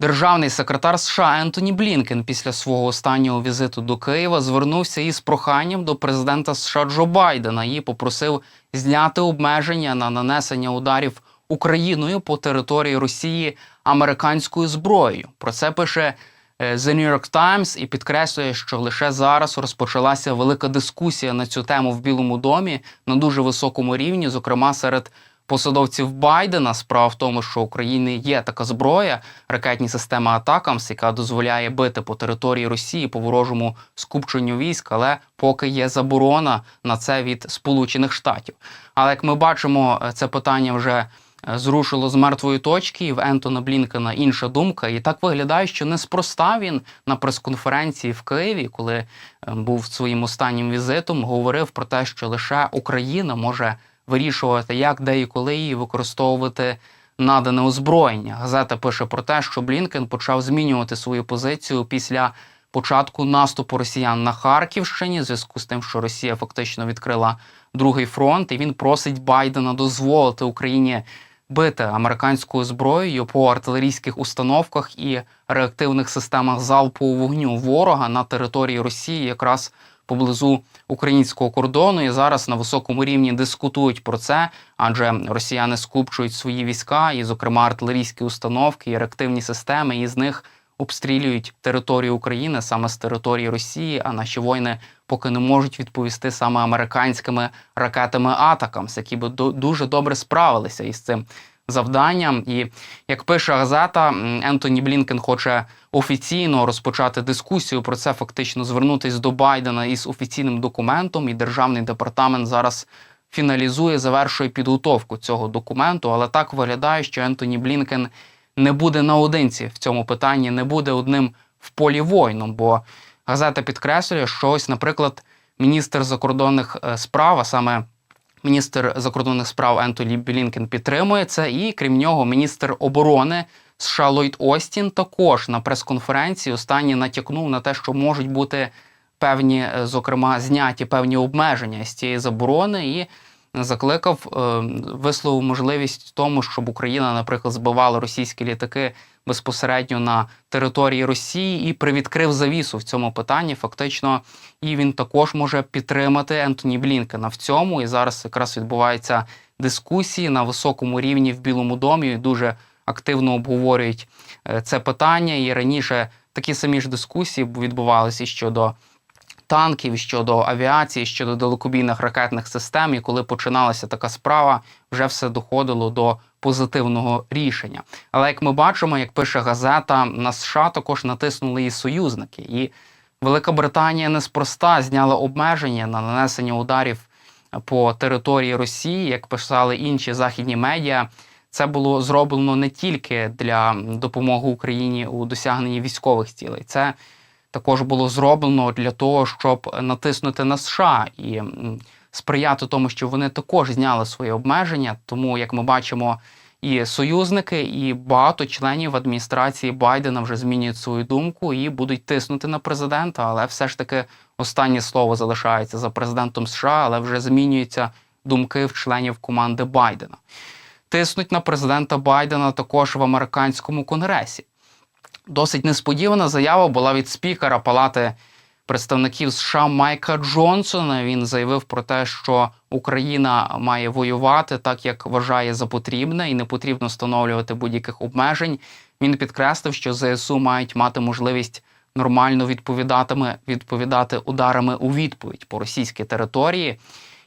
Державний секретар США Ентоні Блінкен після свого останнього візиту до Києва звернувся із проханням до президента США Джо Байдена і попросив зняти обмеження на нанесення ударів Україною по території Росії американською зброєю. Про це пише е, The New York Times і підкреслює, що лише зараз розпочалася велика дискусія на цю тему в Білому домі на дуже високому рівні, зокрема серед посадовців Байдена. Справа в тому, що України є така зброя, ракетні системи Атакамс, яка дозволяє бити по території Росії по ворожому скупченню військ, але поки є заборона на це від Сполучених Штатів. Але як ми бачимо, це питання вже е, зрушило з мертвої точки. і В Ентона Блінкена інша думка. І так виглядає, що неспроста він на прес-конференції в Києві, коли е, був своїм останнім візитом, говорив про те, що лише Україна може вирішувати, як, де і коли її використовувати надане озброєння. Газета пише про те, що Блінкен почав змінювати свою позицію після початку наступу росіян на Харківщині, в зв'язку з тим, що Росія фактично відкрила другий фронт, і він просить Байдена дозволити Україні бити американською зброєю по артилерійських установках і реактивних системах залпового вогню ворога на території Росії, якраз поблизу українського кордону. І зараз на високому рівні дискутують про це, адже росіяни скупчують свої війська, і, зокрема, артилерійські установки і реактивні системи, і з них обстрілюють територію України саме з території Росії. А наші воїни поки не можуть відповісти саме американськими ракетами Атакамс, які би дуже добре справилися із цим завданням. І як пише газета, Ентоні Блінкен хоче офіційно розпочати дискусію про це, фактично звернутись до Байдена із офіційним документом. І державний департамент зараз фіналізує, завершує підготовку цього документу. Але так виглядає, що Ентоні Блінкен не буде наодинці в цьому питанні, не буде одним в полі воїном. Бо газета підкреслює, що ось, наприклад, міністр закордонних е, справ, а саме міністр закордонних справ Ентоні Блінкен підтримує це, і крім нього, міністр оборони США Ллойд Остін також на прес-конференції останній натякнув на те, що можуть бути певні, е, зокрема, зняті певні обмеження з цієї заборони. І закликав, е, висловив можливість тому, щоб Україна, наприклад, збивала російські літаки безпосередньо на території Росії і привідкрив завісу в цьому питанні. Фактично, і він також може підтримати Ентоні Блінкена в цьому. І зараз якраз відбуваються дискусії на високому рівні в Білому домі. І дуже активно обговорюють е, це питання. І раніше такі самі ж дискусії відбувалися щодо танків, щодо авіації, щодо далекобійних ракетних систем. І коли починалася така справа, вже все доходило до позитивного рішення. Але як ми бачимо, як пише газета, на США також натиснули і союзники. І Велика Британія неспроста зняла обмеження на нанесення ударів по території Росії, як писали інші західні медіа. Це було зроблено не тільки для допомоги Україні у досягненні військових цілей. Це також було зроблено для того, щоб натиснути на США і сприяти тому, що вони також зняли свої обмеження. Тому, як ми бачимо, і союзники, і багато членів адміністрації Байдена вже змінюють свою думку і будуть тиснути на президента. Але все ж таки останнє слово залишається за президентом США, але вже змінюються думки в членів команди Байдена. Тиснуть на президента Байдена також в американському конгресі. Досить несподівана заява була від спікера Палати представників США Майка Джонсона. Він заявив про те, що Україна має воювати так, як вважає за потрібне, і не потрібно встановлювати будь-яких обмежень. Він підкреслив, що ЗСУ мають мати можливість нормально відповідати ударами у відповідь по російській території.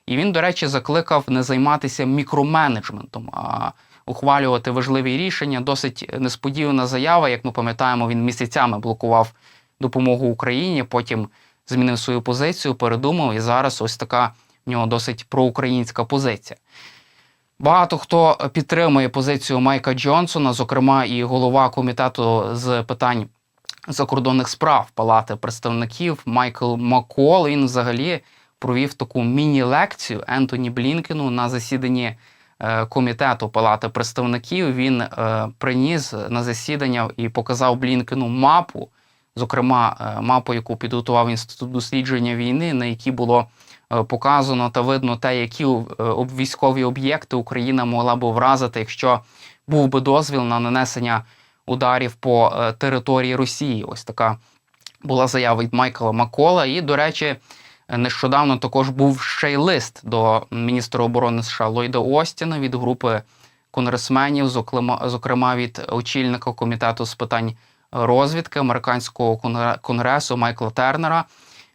І він, до речі, закликав не займатися мікроменеджментом, а ухвалювати важливі рішення. Досить несподівана заява. Як ми пам'ятаємо, він місяцями блокував допомогу Україні, потім змінив свою позицію, передумав, і зараз ось така в нього досить проукраїнська позиція. Багато хто підтримує позицію Майка Джонсона, зокрема, і голова комітету з питань закордонних справ Палати представників Майкл Макол. Він взагалі провів таку міні-лекцію Ентоні Блінкену на засіданні комітету Палати представників. Він е, приніс на засідання і показав Блінкену мапу, зокрема, е, мапу, яку підготував інститут дослідження війни, на якій було е, показано та видно те, які е, військові об'єкти Україна могла б вразити, якщо був би дозвіл на нанесення ударів по е, території Росії. Ось така була заява від Майкла Макола. І, до речі, нещодавно також був ще й лист до міністра оборони США Ллойда Остіна від групи конгресменів, зокрема, від очільника комітету з питань розвідки американського конгре- конгресу Майкла Тернера.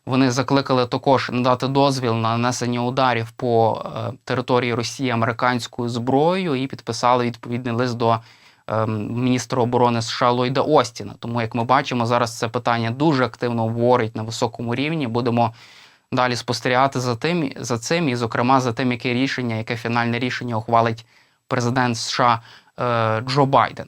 Вони закликали також надати дозвіл на нанесення ударів по е, території Росії американською зброєю і підписали відповідний лист до ем, міністра оборони США Ллойда Остіна. Тому, як ми бачимо, зараз це питання дуже активно обговорюють на високому рівні. Будемо далі спостерігати за тим за цим, і, зокрема, за тим, яке рішення, яке фінальне рішення ухвалить президент США е, Джо Байден.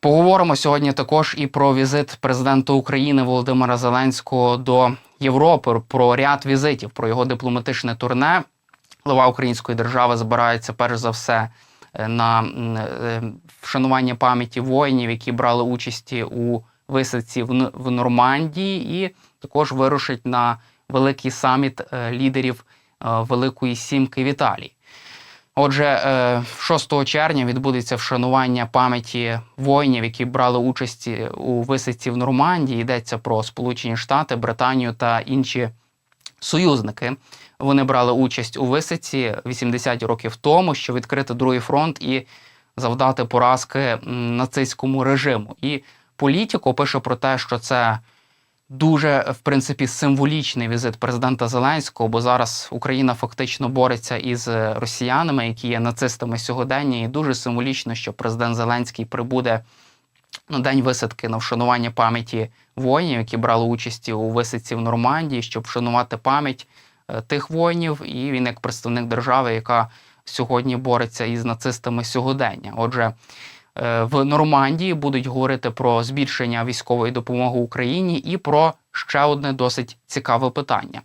Поговоримо сьогодні також і про візит президента України Володимира Зеленського до Європи, про ряд візитів, про його дипломатичне турне. Глава української держави збирається перш за все е, на е, вшанування пам'яті воїнів, які брали участь у висадці в Нормандії, і також вирушить на великий саміт е, лідерів е, Великої Сімки в Італії. Отже, е, 6 червня відбудеться вшанування пам'яті воїнів, які брали участь у висадці в Нормандії. Йдеться про Сполучені Штати, Британію та інші союзники. Вони брали участь у висадці 80 років тому, щоб відкрити другий фронт і завдати поразки нацистському режиму. І політико пише про те, що це дуже в принципі символічний візит президента Зеленського, бо зараз Україна фактично бореться із е, росіянами, які є нацистами сьогодення, і дуже символічно, що президент Зеленський прибуде на день висадки на вшанування пам'яті воїнів, які брали участь у висадці в Нормандії, щоб вшанувати пам'ять е, тих воїнів, і він як представник держави, яка сьогодні бореться із нацистами сьогодення. Отже, е, в Нормандії будуть говорити про збільшення військової допомоги Україні і про ще одне досить цікаве питання.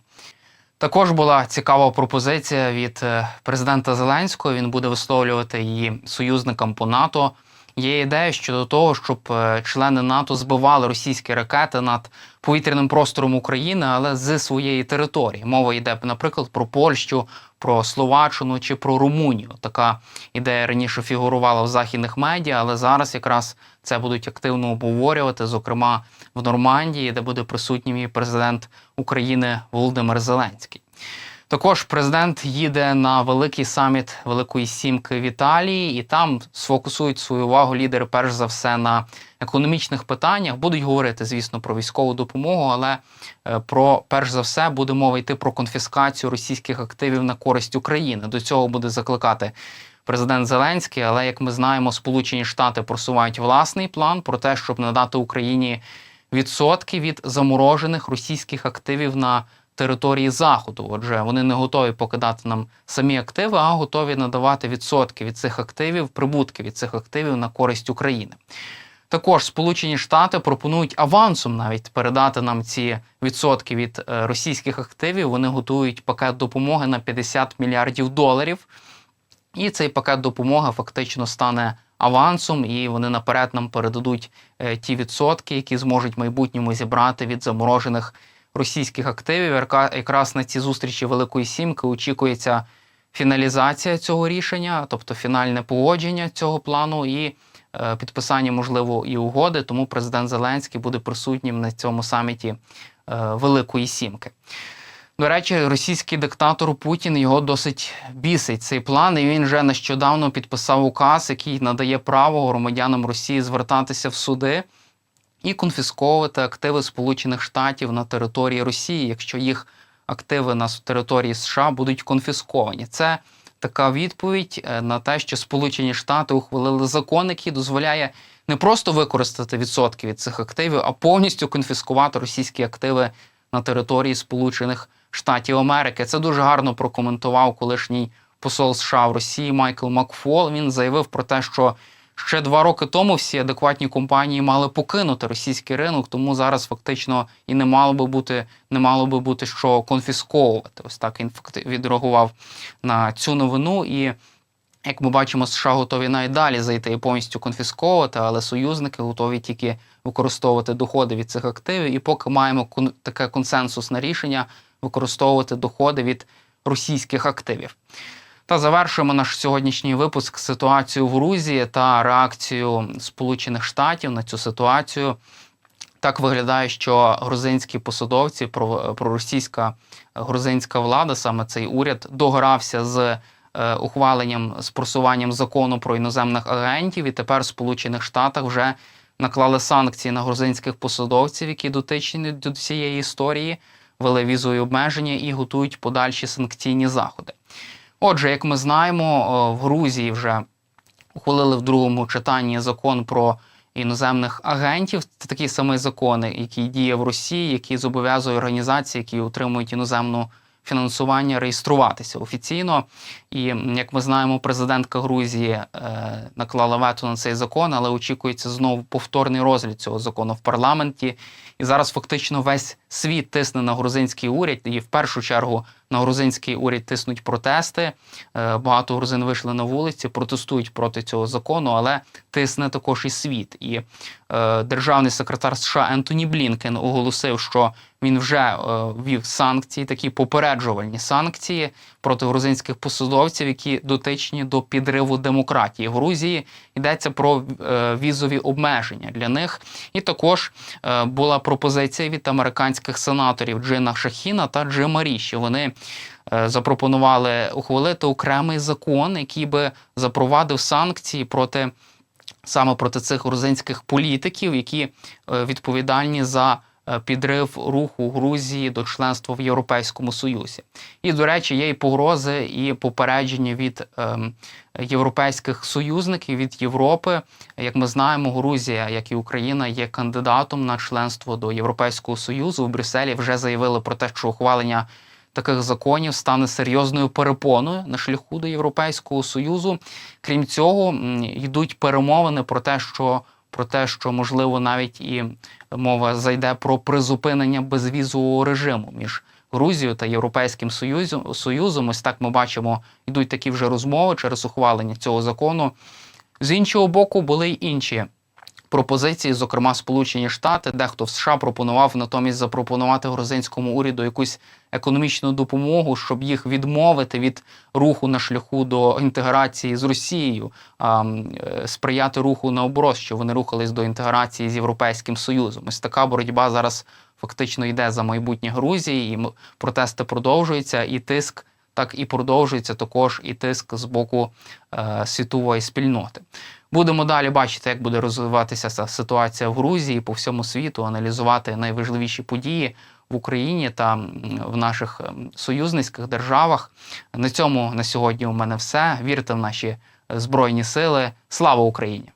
Також була цікава пропозиція від е, президента Зеленського. Він буде висловлювати її союзникам по НАТО. Є ідея щодо того, щоб е, члени НАТО збивали російські ракети над повітряним простором України, але з своєї території. Мова йде, наприклад, про Польщу, про Словаччину чи про Румунію. Така ідея раніше фігурувала в західних медіа, але зараз якраз це будуть активно обговорювати, зокрема в Нормандії, де буде присутнім і президент України Володимир Зеленський. Також президент їде на великий саміт Великої Сімки в Італії, і там сфокусують свою увагу лідери перш за все на економічних питаннях. Будуть говорити, звісно, про військову допомогу, але е, про перш за все буде мова йти про конфіскацію російських активів на користь України. До цього буде закликати президент Зеленський. Але як ми знаємо, Сполучені Штати просувають власний план про те, щоб надати Україні відсотки від заморожених російських активів на території заходу. Отже, вони не готові покидати нам самі активи, а готові надавати відсотки від цих активів, прибутки від цих активів на користь України. Також Сполучені Штати пропонують авансом навіть передати нам ці відсотки від е, російських активів. Вони готують пакет допомоги на 50 мільярдів доларів. І цей пакет допомоги фактично стане авансом, і вони наперед нам передадуть е, ті відсотки, які зможуть в майбутньому зібрати від заморожених російських активів. Якраз на ці зустрічі Великої Сімки очікується фіналізація цього рішення, тобто фінальне погодження цього плану і е, підписання, можливо, і угоди. Тому президент Зеленський буде присутнім на цьому саміті е, Великої Сімки. До речі, російський диктатор Путін його досить бісить цей план. І він вже нещодавно підписав указ, який надає право громадянам Росії звертатися в суди і конфісковувати активи Сполучених Штатів на території Росії, якщо їх активи на території США будуть конфісковані. Це така відповідь е, на те, що Сполучені Штати ухвалили закон, який дозволяє не просто використати відсотки від цих активів, а повністю конфіскувати російські активи на території Сполучених Штатів Америки. Це дуже гарно прокоментував колишній посол США в Росії Майкл Макфол. Він заявив про те, що ще два роки тому всі адекватні компанії мали покинути російський ринок, тому зараз фактично і не мало би бути, не мало би бути що конфісковувати. Ось так він відреагував на цю новину. І як ми бачимо, США готові навіть далі зайти і повністю конфісковувати, але союзники готові тільки використовувати доходи від цих активів. І поки маємо таке консенсусне рішення використовувати доходи від російських активів. Та завершуємо наш сьогоднішній випуск ситуацію в Грузії та реакцію Сполучених Штатів на цю ситуацію. Так виглядає, що грузинські посадовці, про- проросійська грузинська влада, саме цей уряд, догрався з е, ухваленням з просуванням закону про іноземних агентів, і тепер в Сполучених Штатах вже наклали санкції на грузинських посадовців, які дотичні до цієї історії, вели візові обмеження і готують подальші санкційні заходи. Отже, як ми знаємо, в Грузії вже ухвалили в другому читанні закон про іноземних агентів. Це такий самий закон, який діє в Росії, який зобов'язує організації, які отримують іноземну фінансування, реєструватися офіційно. І як ми знаємо, президентка Грузії е, наклала вето на цей закон, але очікується знову повторний розгляд цього закону в парламенті. І зараз фактично весь світ тисне на грузинський уряд, і в першу чергу на грузинський уряд тиснуть протести. Е, Багато грузин вийшли на вулиці, протестують проти цього закону, але тисне також і світ. І е, державний секретар США Ентоні Блінкен оголосив, що він вже е, ввів санкції, такі попереджувальні санкції проти грузинських посадовців, які дотичні до підриву демократії в Грузії. Йдеться про е, візові обмеження для них. І також була пропозиція від американських сенаторів Джина Шахіна та Джима Ріші. Вони е, запропонували ухвалити окремий закон, який би запровадив санкції проти саме проти цих грузинських політиків, які е, відповідальні за підрив руху Грузії до членства в Європейському Союзі. І, до речі, є і погрози, і попередження від ем, європейських союзників від Європи. Як ми знаємо, Грузія, як і Україна, є кандидатом на членство до Європейського Союзу. В Брюсселі вже заявили про те, що ухвалення таких законів стане серйозною перепоною на шляху до Європейського Союзу. Крім цього, йдуть перемовини про те, що про те, що можливо навіть і мова зайде про призупинення безвізового режиму між Грузією та Європейським Союзом. Союзом. Ось так ми бачимо, йдуть такі вже розмови через ухвалення цього закону. З іншого боку, були й інші пропозиції, зокрема Сполучені Штати, дехто в США пропонував натомість запропонувати грузинському уряду якусь економічну допомогу, щоб їх відмовити від руху на шляху до інтеграції з Росією, е, сприяти руху наоборот, щоб вони рухались до інтеграції з Європейським Союзом. Ось така боротьба зараз фактично йде за майбутнє Грузії, і протести продовжуються, і тиск. Так і продовжується також і тиск з боку е, світової спільноти. Будемо далі бачити, як буде розвиватися ця ситуація в Грузії по всьому світу, аналізувати найважливіші події в Україні та в наших ем, союзницьких державах. На цьому на сьогодні у мене все. Вірте в наші збройні сили. Слава Україні!